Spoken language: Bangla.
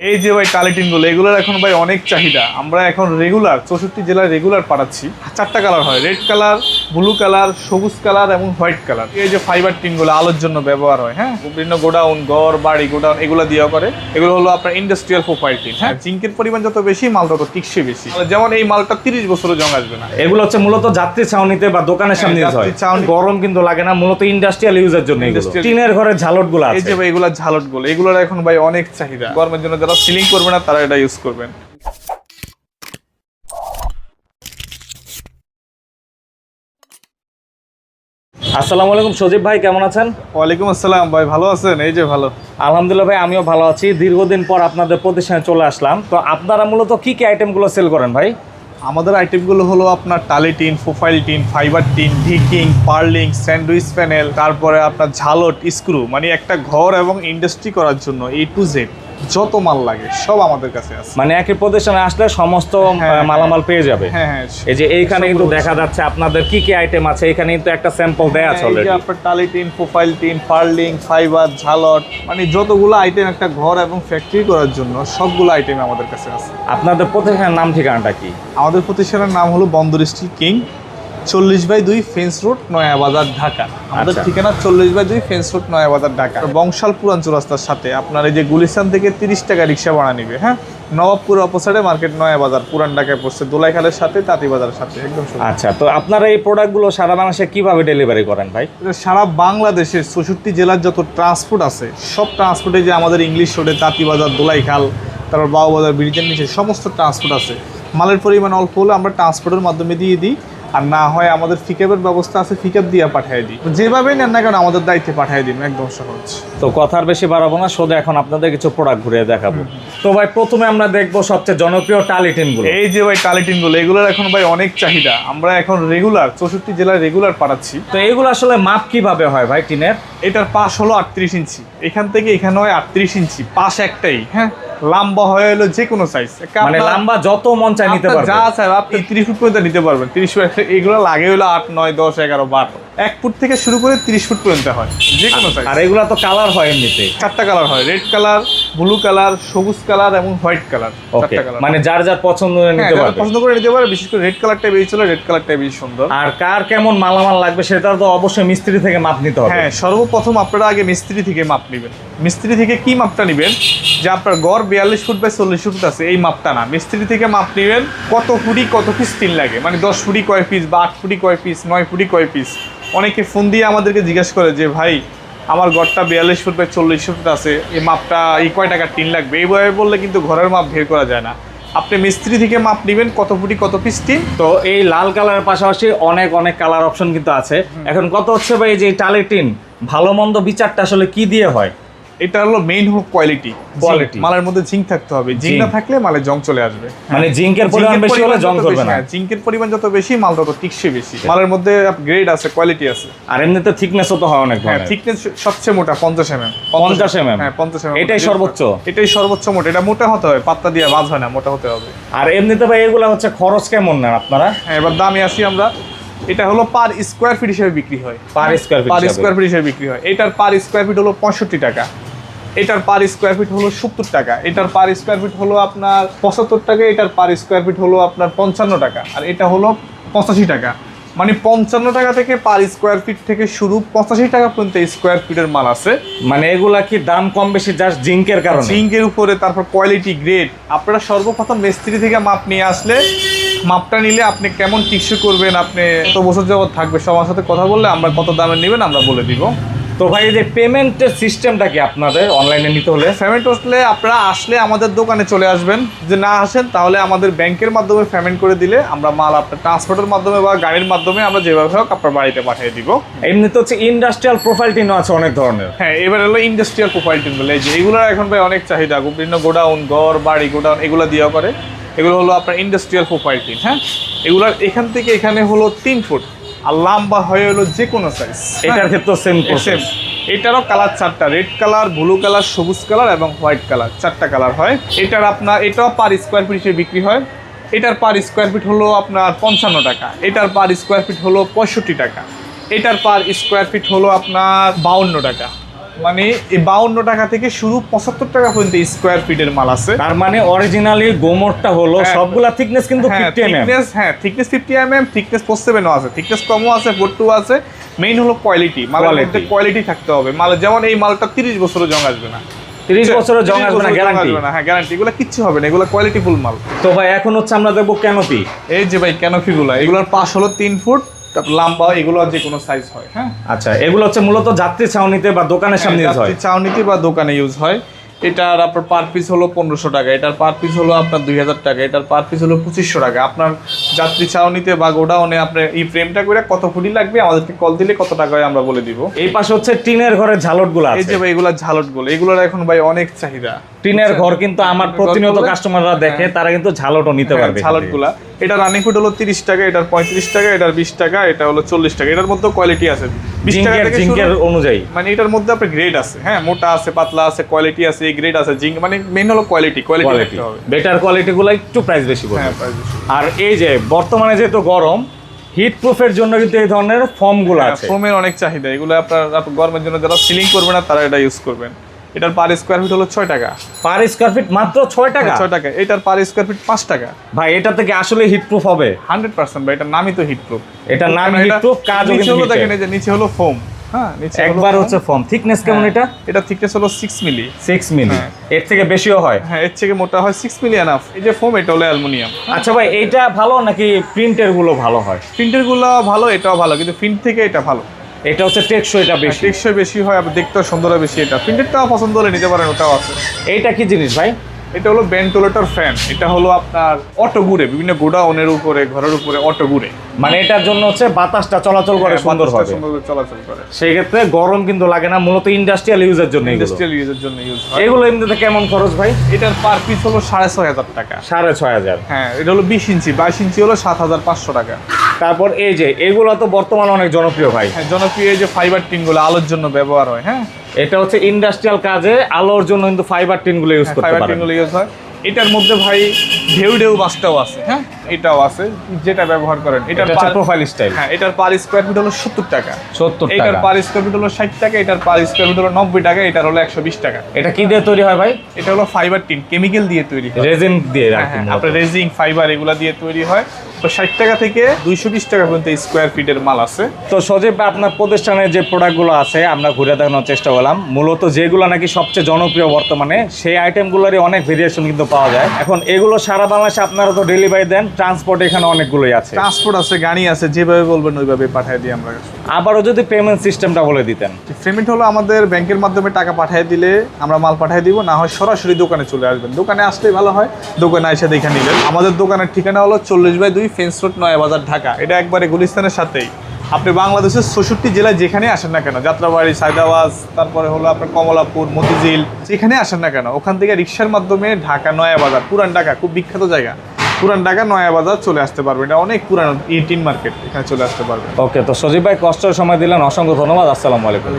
এই যে ভাই টালিটিনগুলো এগুলোর এখন ভাই অনেক চাহিদা। আমরা এখন রেগুলার চৌষট্টি জেলায় রেগুলার পাঠাচ্ছি। চারটা কালার হয় রেড কালার ব্লু কালার সবুজ কালার এবং হোয়াইট কালার এই যে ফাইবার টিনগুলো আলোর জন্য ব্যবহার হয় হ্যাঁ? বিভিন্ন গোডাউন ঘর বাড়ি গোডাউন এগুলো দিয়ে করে। এগুলো হলো আপনার ইন্ডাস্ট্রিয়াল প্রোফাইল টিন হ্যাঁ? জিঙ্কের পরিমাণ যত বেশি মাল তত টিকসে বেশি। যেমন এই মালটা তিরিশ বছরও জং আসবে না। এগুলো হচ্ছে মূলত যাত্রী ছাউনিতে বা দোকানের সামনে হ্যাঁ, হয়। যাত্রী ছাউনি। গরম কিন্তু লাগে না মূলত ইন্ডাস্ট্রিয়াল ইউজের জন্য। টিনের ঘরে ঝালটগুলো এই যে ভাই এগুলা ঝালটগুলো এগুলোর এখন ভাই অনেক চাহিদা। গরমের জন্য যারা সিলিং করবে না তারা এটা ইউজ করবেন। আসসালামু আলাইকুম সজীব ভাই কেমন আছেন? ওয়ালাইকুম আসসালাম ভাই ভালো আছেন? এই যে ভালো। আলহামদুলিল্লাহ ভাই আমিও ভালো আছি। দীর্ঘদিন পর আপনাদের প্রতিষ্ঠানে চলে আসলাম। তো আপনারা মূলত কি কি আইটেমগুলো সেল করেন ভাই? আমাদের আইটেমগুলো হলো আপনার টালি tin profile tin fibre tin Viking purlin sandwich panel তারপরে আপনার ঝালট স্ক্রু মানে একটা ঘর এবং ইন্ডাস্ট্রি করার জন্য এ টু জেড যত মাল লাগে সব আমাদের কাছে আছে। মানে একই প্রতিষ্ঠানে আসলে সমস্ত হ্যাঁ, মালামাল পেয়ে যাবে। হ্যাঁ হ্যাঁ এই যে এইখানে কিন্তু দেখা যাচ্ছে আপনাদের কি কি আইটেম আছে এখানে কিন্তু একটা স্যাম্পল দেয়া আছে হ্যাঁ, অলরেডি আপনার টালি tin profile tin purlin fibre ঝালট মানে যতগুলো আইটেম একটা ঘর এবং ফ্যাক্টরি করার জন্য সবগুলো আইটেম আমাদের কাছে আছে। আপনাদের প্রতিষ্ঠানের নাম ঠিকানাটা কি? আমাদের প্রতিষ্ঠানের নাম হলো বন্দর স্টিল কিং। চল্লিশ বাই দুই ফেন্স রোড নয়াবাজার ঢাকা। আমাদের আচ্ছা। ঠিকানা চল্লিশ বাই দুই ফেন্স রোড নয়াবাজার ঢাকা। বংশাল পুরান চৌরাস্তার সাথে আপনার এই যে গুলিস্তান থেকে তিরিশ টাকা রিক্সা ভাড়া নিবে হ্যাঁ? নবাবপুর অপোসাইডে মার্কেট নয়াবাজার পুরান ঢাকায় পড়ছে দোলাইখালের সাথে তাঁতিবাজারের সাথে। একদম আচ্ছা তো আপনারা এই প্রোডাক্টগুলো সারা বাংলাদেশে কীভাবে ডেলিভারি করেন ভাই? সারা বাংলাদেশের চৌষট্টি জেলার যত ট্রান্সপোর্ট আছে সব ট্রান্সপোর্টে যে আমাদের ইংলিশ রোডে তাঁতিবাজার দোলাইখাল তারপর বাবুবাজার ব্রিজের নিচে সমস্ত ট্রান্সপোর্ট আছে। মালের পরিমাণ অল্প হলে আমরা ট্রান্সপোর্টের মাধ্যমে দিয়ে দিই। আর না হয় আমাদের ফিকাপের ব্যবস্থা আছে ফিকাপ দিয়ে পাঠিয়ে দিই। যেভাবেই নেন না কেন আমাদের দায়িত্বে পাঠিয়ে দিন একদম সহজ। তো কথার বেশি বাড়াবো না সোজা এখন আপনাদের কিছু প্রোডাক্ট ঘুরে দেখাবো। তো ভাই প্রথমে আমরা দেখব সবচেয়ে জনপ্রিয় টালিটিনগুলো এই যে ভাই টালিটিনগুলো এগুলোর এখন ভাই অনেক চাহিদা। আমরা এখন রেগুলার চৌষট্টি জেলায় রেগুলার পাঠাচ্ছি। তো এগুলো আসলে মাপ কীভাবে হয় ভাই টিনের? এটার পাশ হলো আটত্রিশ ইঞ্চি। এখান থেকে এখানে হয় আটত্রিশ ইঞ্চি পাশ একটাই হ্যাঁ? লম্বা হয়ে হলো যে কোনো সাইজ মানে লম্বা যত মন চাই নিতে আপনার পারবে। যা চাই আপনি তিরিশ ফুট পর্যন্ত নিতে পারবেন। তিরিশ ফুট এগুলো লাগে হলো আট নয় দশ এগারো বারো। এক ফুট থেকে শুরু করে তিরিশ ফুট পর্যন্ত হয় যে কোনো সাইজ আর এগুলা তো কালার হয় এমনিতে। চারটা কালার হয় রেড কালার ব্লু কালার সবুজ কালার এবং হোয়াইট কালার চারটা কালার। মানে যার যার পছন্দ নিতে হ্যাঁ, পারবে। পছন্দ করে নিতে পারে বিশেষ করে রেড কালারটা বেশি চলে রেড কালারটা বেশি সুন্দর। আর কার কেমন মালামাল লাগবে সেটা তো অবশ্যই মিস্ত্রি থেকে মাপ নিতে হবে। হ্যাঁ সর্বপ্রথম আপনারা আগে মিস্ত্রি থেকে মাপ নেবেন। মিস্ত্রি থেকে কি মাপটা নেবেন? যে আপনার গড় বিয়াল্লিশ ফুট বাই চল্লিশ ফুট আছে এই মাপটা না। মিস্ত্রি থেকে মাপ নেবেন কত ফুটি কত পিস তিন লাগে। মানে দশ ফুটি কয় পিস বা আট ফুটি কয় পিস নয় ফুটি কয় পিস অনেকে ফোন দিয়ে আমাদেরকে জিজ্ঞাসা করে যে ভাই আমার গড়টা বিয়াল্লিশ ফুট বাই চল্লিশ ফুট আছে এই মাপটা এই কয় টাকা টিন লাগবে? এইভাবে বললে কিন্তু ঘরের মাপ বের করা যায় না। আপনি মিস্ত্রি থেকে মাপ নেবেন কত ফুটি কত পিস টিন? তো এই লাল কালারের পাশাপাশি অনেক অনেক কালার অপশন কিন্তু আছে। এখন কত হচ্ছে ভাই যে টালের টিন? ভালো মন্দ বিচারটা আসলে কি দিয়ে হয়? এটা হলো মেইন হলো কোয়ালিটি Quality। মালের মধ্যে জিঙ্ক থাকতে হবে। জিঙ্ক না থাকলে মালে জং চলে আসবে। মানে জিঙ্কের পরিমাণ বেশি হলে জং করবে না। হ্যাঁ, জিঙ্কের পরিমাণ যত বেশি মাল তত টিকসই বেশি। মালের মধ্যে গ্রেড আছে কোয়ালিটি আছে। আর এমনিতে থিকনেসও তো হয় অনেক হ্যাঁ থিকনেস সবচেয়ে মোটা পঞ্চাশ এম এম 50 mm? হ্যাঁ পঞ্চাশ এম এটাই সর্বোচ্চ? এটাই সর্বোচ্চ মোটা। এটা মোটা হতে হবে পাত্তা দিয়ে বাজ হয় না মোটা হতে হবে। আর এমনিতে ভাই এগুলো হচ্ছে খরচ কেমন নেন আপনারা? হ্যাঁ এবার দামে আসি আমরা। এটা হলো পার স্কোয়ার ফিট হিসেবে বিক্রি হয়। Per square feet per. Square feet হিসেবে বিক্রি হয়। এটার পার স্কোয়ার ফিট হলো পঁয়ষট্টি টাকা। এটার পার স্কোয়ার ফিট হলো সত্তর টাকা। এটার পার স্কোয়ার ফিট হলো আপনার পঁচাত্তর টাকা এটার পার স্কোয়ার ফিট হলো আপনার পঞ্চান্ন টাকা। আর এটা হলো পঁচাশি টাকা। মানে পঞ্চান্ন টাকা থেকে পার স্কোয়ার ফিট থেকে শুরু পঁচাশি টাকা পর্যন্ত স্কোয়ার ফিটের মাল আছে। মানে এগুলা কি দাম কম বেশি জাস্ট জিঙ্কের কারণে? জিঙ্কের উপরে তারপর কোয়ালিটি গ্রেড আপনারা সর্বপ্রথম মিস্ত্রি থেকে মাপ নিয়ে আসলে মাপটা নিলে আপনি কেমন টিকসই করবেন আপনি কত বছর যাবত থাকবে সবার সাথে কথা বললে আমরা কত দামে নেবেন আমরা বলে দিব। তো ভাই এই যে পেমেন্টের সিস্টেমটা কি আপনাদের? অনলাইনে নিতে হলে? পেমেন্ট আসলে আপনারা আসলে আমাদের দোকানে চলে আসবেন। যে না আসেন তাহলে আমাদের ব্যাংকের মাধ্যমে পেমেন্ট করে দিলে আমরা মাল আপনার ট্রান্সপোর্টের মাধ্যমে বা গাড়ির মাধ্যমে আমরা যেভাবে হোক আপনার বাড়িতে পাঠিয়ে দিব। এমনিতে হচ্ছে ইন্ডাস্ট্রিয়াল প্রোফাইল টিনও আছে অনেক ধরনের। হ্যাঁ এবার হলো ইন্ডাস্ট্রিয়াল প্রোফাইল টিনগুলো এই যে এগুলোর এখন ভাই অনেক চাহিদা। বিভিন্ন গোডাউন ঘর বাড়ি গোডাউন এগুলো দেওয়া করে। এগুলো হলো আপনার ইন্ডাস্ট্রিয়াল প্রোফাইল টিন হ্যাঁ? এগুলার এখান থেকে এখানে হলো তিন ফুট আর লম্বা হয়ে হলো যে কোনো সাইজ এটার ক্ষেত্রে সেম সেম এটারও কালার চারটা। রেড কালার ব্লু কালার সবুজ কালার এবং হোয়াইট কালার চারটা কালার হয়। এটার আপনার এটাও পার স্কোয়ার ফিট হিসেবে বিক্রি হয়। এটার পার স্কোয়ার ফিট হলো আপনার পঞ্চান্ন টাকা। এটার পার স্কোয়ার ফিট হলো পঁয়ষট্টি টাকা। এটার পার স্কোয়ার ফিট হলো আপনার বাউন্ন টাকা। মানে এই বাউন্ন টাকা থেকে শুরু পঁচাত্তর টাকা পর্যন্ত স্কোয়ার ফিটের মাল আছে। তার মানে অরিজিনালি গোমরটা হলো হ্যাঁ। সবগুলা থিকনেস কিন্তু হ্যাঁ ফিফটি এম থিকনেস হ্যাঁ thickness fifty M M thickness four সেভেনও আছে। থিকনেস কমও আছে ফোর টু আছে। মেইন হলো কোয়ালিটি মালের মধ্যে কোয়ালিটি থাকতে হবে। মাল যেমন এই মালটা তিরিশ বছরও জং আসবে না। তিরিশ বছরের জং আসবে না গ্যারান্টি হ্যাঁ গ্যারান্টি এগুলো কিচ্ছু হবে না এগুলো কোয়ালিটি ফুল মাল। তো ভাই এখন হচ্ছে আমরা দেখব ক্যানোপি এই যে ভাই ক্যানোফি গুলো এগুলোর পাশ হলো তিন ফুট তারপর লম্বা এগুলো যে কোনো সাইজ হয় হ্যাঁ? আচ্ছা এগুলো হচ্ছে মূলত যাত্রী ছাউনিতে বা দোকানের সামনে ইউজ হয়? চাউনিতে বা দোকানে ইউজ হয়। এটার আপনার পার পিস হলো পনেরোশো টাকা এটার পার পিস হলো আপনার দুই হাজার টাকা এটার পার পিস হলো পঁচিশশো টাকা। আপনার যাত্রী চাউনিতে বা গোডাউনে আপনার এই ফ্রেমটা করে কত ফুটি লাগবে আমাদেরকে কল দিলে কত টাকা হয় আমরা বলে দিব। এই পাশে হচ্ছে টিনের ঘরের ঝালটগুলো এই যে ভাই এগুলা ঝালটগুলো এগুলোর এখন ভাই অনেক চাহিদা। টিনের ঘর কিন্তু আমার প্রতিনিয়ত কাস্টমাররা দেখে তারা কিন্তু ঝালটও নিতে পারবে ঝালটগুলা এটা রানিং ফুড হলো তিরিশ টাকা এটার পঁয়ত্রিশ টাকা এটার বিশ টাকা এটা হলো চল্লিশ টাকা। এটার মধ্যে কোয়ালিটি আছে। বিশ টাকা থেকে জিঙ্কের অনুযায়ী। মানে এটার মধ্যে আপনার গ্রেড আছে। হ্যাঁ মোটা আছে পাতলা আছে কোয়ালিটি আছে এই গ্রেড আছে। জিঙ্ক মানে মেইন হলো কোয়ালিটি কোয়ালিটি বেটার কোয়ালিটি গুলো একটু প্রাইস বেশি পড়বে হ্যাঁ। আর এই যে বর্তমানে যেহেতু গরম হিট প্রুফের জন্য কিন্তু এই ধরনের ফর্মগুলো হ্যাঁ, আছে। ফোমের অনেক চাহিদা। এগুলো আপনার আপনার গরমের জন্য যারা সিলিং করবে না তারা এটা ইউজ করবেন। এটার পার স্কোয়ার ফিট হলো ছয় টাকা। পার স্কোয়ার ফিট মাত্র ছয় টাকা? ছয় টাকা। এটার পার স্কোয়ার ফিট পাঁচ টাকা। ভাই এটা থেকে আসলে হিট প্রুফ হবে। হান্ড্রেড পার্সেন্ট ভাই এটার নামই তো হিট প্রুফ এটার নাম হিট প্রুফ কাজও নিচে হলো দেখেন এই যে নিচে হলো ফোম হ্যাঁ নিচে একবার হচ্ছে ফর্ম থিকনেস কেমন হ্যাঁ, এটা? এটা থিকনেস হলো সিক্স মিলি সিক্স মিলি হ্যাঁ। এর থেকে বেশিও হয়। হ্যাঁ এর থেকে মোটা হয় সিক্স মিলি এনাফ এই যে ফোম এটা হলো অ্যালুমিনিয়াম। আচ্ছা ভাই এইটা ভালো নাকি প্রিন্টেরগুলো ভালো হয়? প্রিন্টেরগুলো ভালো এটাও ভালো কিন্তু প্রিন্ট থেকে এটা ভালো। এটা হচ্ছে টেকসই এটা বেশি। টেকসই বেশি হয় আপনি দেখতেও সুন্দর হয় বেশি এটা। প্রিন্টেডটাও পছন্দ হলে নিতে পারেন ওটাও আছে। এইটা কি জিনিস ভাই? এটা হলো বেন্টোলেটার ফ্যান। এটা হলো আপনার অটো ঘুরে বিভিন্ন গোডাউনের উপরে ঘরের উপরে অটো ঘুরে মানে এটার জন্য হচ্ছে বাতাসটা চলাচল করে হ্যাঁ, সুন্দর হবে চলাচল করে। সেই ক্ষেত্রে গরম কিন্তু লাগে না মূলত ইন্ডাস্ট্রিয়াল ইউজের জন্য ইন্ডাস্ট্রিয়াল ইউজের জন্য ইউজ হয়। এগুলো এমনিতে কেমন খরচ ভাই? এটার পার পিস হলো সাড়ে ছয় হাজার টাকা। সাড়ে ছয় হাজার। হ্যাঁ এটা হলো বিশ ইঞ্চি বাইশ ইঞ্চি হলো সাত হাজার পাঁচশো টাকা। তারপর এই যে এগুলো তো বর্তমানে অনেক জনপ্রিয় ভাই। হ্যাঁ জনপ্রিয় এই যে ফাইবার টিনগুলো আলোর জন্য ব্যবহার হয় হ্যাঁ। এটা হচ্ছে ইন্ডাস্ট্রিয়াল কাজে আলোর জন্য কিন্তু ফাইবার টিনগুলো ইউজ করতে ফাইবার পারেন। টিনগুলো ইউজ হয়। এটার মধ্যে ভাই ঢেউ ঢেউ বাসটাও আছে হ্যাঁ? এটাও আছে যেটা ব্যবহার করেন এটা এটার প্রোফাইল স্টাইল হ্যাঁ এটার পার স্কোয়ার ফিট হলো সত্তর টাকা। সত্তর এটার পার স্কোয়ার ফিট হলো ষাট টাকা এটার পার স্কোয়ার ফিট হলো নব্বই টাকা এটার হলো একশো বিশ টাকা। এটা কি দিয়ে তৈরি হয় ভাই? এটা হলো ফাইবার টিন কেমিক্যাল দিয়ে তৈরি হয়। রেজিন দিয়ে রাখেন রাখি হ্যাঁ, আপনার রেজিং ফাইবার এগুলা দিয়ে তৈরি হয়। তো ষাট টাকা থেকে দুইশো বিশ টাকা পর্যন্ত স্কোয়ার ফিটের মাল আছে। তো সজীব আপনার প্রতিষ্ঠানের যে প্রোডাক্টগুলো আছে আমরা ঘুরে দেখানোর চেষ্টা করলাম। মূলত যেগুলো নাকি সবচেয়ে জনপ্রিয় বর্তমানে সেই আইটেমগুলোরই অনেক ভেরিয়েশন কিন্তু পাওয়া যায়। এখন এগুলো সারা বাংলাদেশে আপনারা তো ডেলিভারি দেন ট্রান্সপোর্ট এখানে অনেকগুলোই আছে। ট্রান্সপোর্ট আছে গাড়ি আছে যেভাবে বলবেন ওইভাবে পাঠিয়ে দিই আমরা। আবারও যদি পেমেন্ট সিস্টেমটা বলে দিতেন। পেমেন্ট হলো আমাদের ব্যাংকের মাধ্যমে টাকা পাঠিয়ে দিলে আমরা মাল পাঠিয়ে দিব, না হয় সরাসরি দোকানে চলে আসবেন। দোকানে আসলেই ভালো হয়, দোকানে এসে দেখে নেবেন আমাদের দোকানের ঠিকানা হলো চল্লিশ বাই দুই ফেন্স রোড, নয়াবাজার, ঢাকা। এটা একবারে গুলিস্তানের সাথেই। আপনি বাংলাদেশের চৌষট্টি জেলায় যেখানে আসেন না কেন, যাত্রাবাড়ি সায়দাবাদ তারপরে হলো আপনার কমলাপুর, মতিঝিল, যেখানে আসেন না কেন, ওখান থেকে রিক্সার মাধ্যমে ঢাকা, নয়াবাজার, পুরান ঢাকা, খুব বিখ্যাত জায়গা। পুরান ঢাকা নয়াবাজার চলে আসতে পারবেন এটা অনেক পুরানো ইটিন মার্কেট এখানে চলে আসতে পারবেন ওকে তো সজীব ভাই কষ্টের সময় দিলেন। অসংখ্য ধন্যবাদ। আসসালামু আলাইকুম।